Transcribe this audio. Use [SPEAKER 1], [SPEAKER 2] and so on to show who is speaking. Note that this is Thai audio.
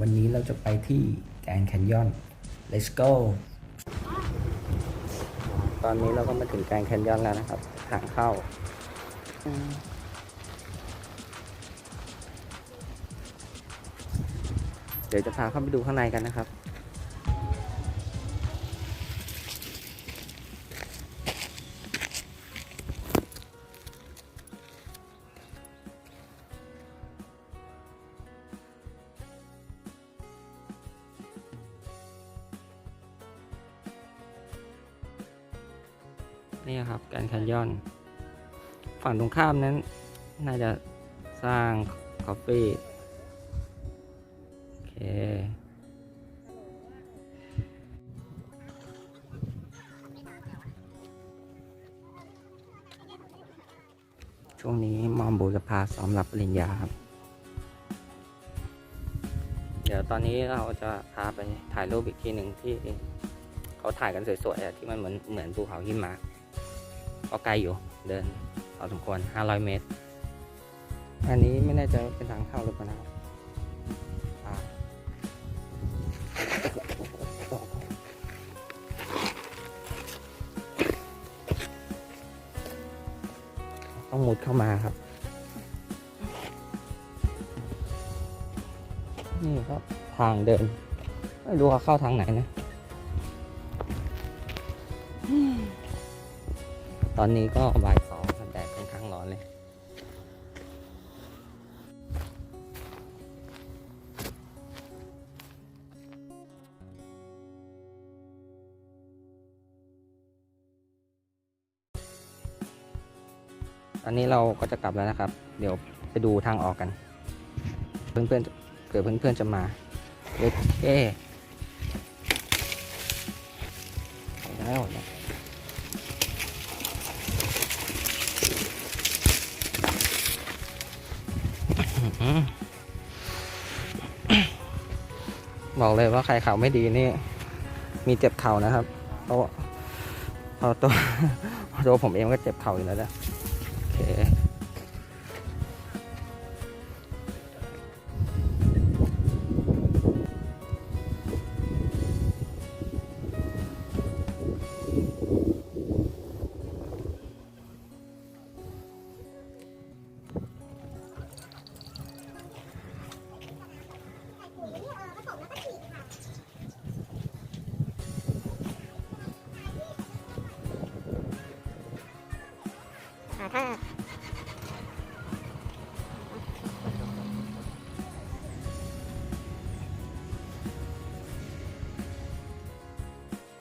[SPEAKER 1] วันนี้เราจะไปที่แกรนแคนยอน let's go ตอนนี้เราก็มาถึงแกรนแคนยอนแล้วนะครับ ทางเข้า เดี๋ยวจะพาเข้าไปดูข้างในกันนะครับ นี่ครับแกรนแคนยอน ฝั่งตรงข้ามนั้น น่าจะสร้างคาเฟ่โอเคช่วงนี้มอมโบจะพาซ้อมรับปริญญาครับ เดี๋ยวตอนนี้เราจะพาไปถ่ายรูปอีกทีหนึ่งที่เขาถ่ายกันสวยๆที่มันเหมือนเหมือนภูเขาหิมะ ก็ไกลอยู่เดินพอสมควร500 เมตร อันนี้ไม่แน่ใจว่าเป็นทางเข้าหรือเปล่านะครับต้องมุดเข้ามาครับ นี่ก็ทางเดิน ไม่รู้ว่าเข้าทางไหนนะ ตอนนี้ก็บ่ายสองแดดค่อนข้างร้อนเลย ตอนนี้เราก็จะกลับแล้วนะครับ เดี๋ยวไปดูทางออกกัน เพื่อนๆเกิดเพื่อนๆจะมาเอ๊ะเอ๊ะไปแล้วนี่ย บอกเลยว่าใครเข่าไม่ดีนี่ มีเจ็บเข่านะครับเพราะเพราะตัวตัวผมเองก็เจ็บเข่าอยู่แล้วนะโอเค
[SPEAKER 2] 啊它